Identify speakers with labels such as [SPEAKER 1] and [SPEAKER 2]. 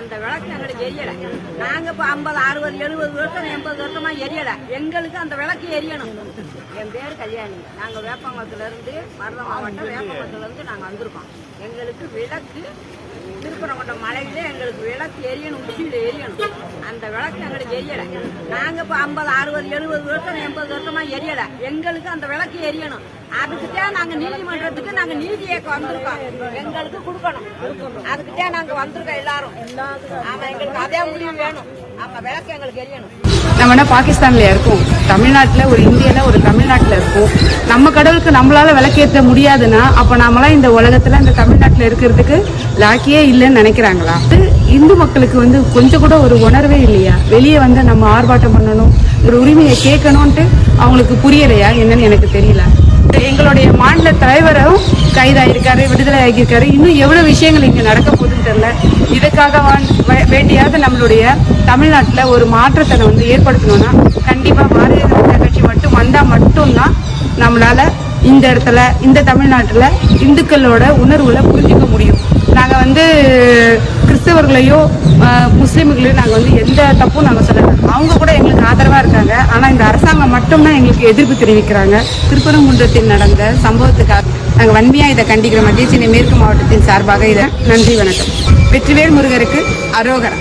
[SPEAKER 1] அந்த விளக்கு எங்களுக்கு எரியல. நாங்க இப்ப ஐம்பது அறுபது எழுபது வருஷம் எண்பது வருஷமா எரியல. எங்களுக்கு அந்த விளக்கு எரியணும். என் பேர் கல்யாணி. நாங்க வேப்பங்குளத்துல இருந்து மருத மாவட்டம் வேப்பங்குளத்துல இருந்து நாங்க வந்திருக்கோம். எங்களுக்கு விளக்கு திருப்பரங்குன்றம் மலையில எங்களுக்கு விளக்கு எரியணும் உச்சியில எரியணும். அந்த விளக்கு எங்களுக்கு எரியல. நாங்க இப்ப ஐம்பது அறுபது எழுபது வருஷம் எண்பது வருஷமா எரியல. எங்களுக்கு அந்த விளக்கு எரியணும். அதுக்குத்தான் நாங்க நீதிமன்றத்துக்கு நாங்க நீதி இயக்க வந்திருக்கோம். எங்களுக்கு கொடுக்கணும். அதுக்குத்தான் நாங்க வந்திருக்கோம் எல்லாரும். ஆமா எங்களுக்கு அதே முடிவு வேணும். ஆமா விளக்கு எங்களுக்கு எரியணும்.
[SPEAKER 2] நம்ம என்ன பாகிஸ்தான்ல இருக்கோம். தமிழ்நாட்டுல ஒரு இந்தியால ஒரு தமிழ்நாட்டுல இருக்கும். நம்ம கடவுளுக்கு நம்மளால விளக்கேற்ற முடியாதுன்னா அப்ப நாமெல்லாம் இந்த உலகத்துல இந்த தமிழ்நாட்டுல இருக்கிறதுக்கு லாக்கியே இல்லைன்னு நினைக்கிறாங்களா? இந்து மக்களுக்கு வந்து கொஞ்சம் கூட ஒரு உணர்வே இல்லையா? வெளியே வந்து நம்ம ஆர்ப்பாட்டம் பண்ணணும் ஒரு உரிமையை கேட்கணும்ட்டு அவங்களுக்கு புரியலையா? என்னன்னு எனக்கு தெரியல. எங்களுடைய மாநில தலைவரும் கைதாயிருக்காரு விடுதலை ஆகியிருக்காரு இன்னும் எவ்வளவு விஷயங்கள் இங்க நடக்க போகுதுன்னு தெரியல. இதுக்காக வே- வேண்டியாவது நம்மளுடைய தமிழ்நாட்டுல ஒரு மாற்றத்தை வந்து ஏற்படுத்தணும்னா கண்டிப்பா பாரதிய ஜனதா கட்சி மட்டும் வந்தா மட்டும்தான் நம்மளால இந்த இடத்துல இந்த தமிழ்நாட்டுல இந்துக்களோட உணர்வுகளை புரிஞ்சுக்க முடியும். நாங்க வந்து கிறிஸ்தவர்களையோ முஸ்லீம்களையோ நாங்கள் நாங்க வந்து எந்த தப்பும் நாங்க சொல்லலை. அவங்க கூட ஆனால் இந்த அரசாங்கம் மட்டும்தான் எங்களுக்கு எதிர்ப்பு தெரிவிக்கிறாங்க. திருப்பரங்குன்றத்தில் நடந்த சம்பவத்துக்காக நாங்கள் வன்மையாக இதை கண்டிக்கிற மத்திய சென்னை மேற்கு மாவட்டத்தின் சார்பாக இதை நன்றி வணக்கம். வெற்றிவேல் முருகருக்கு அரோகரா.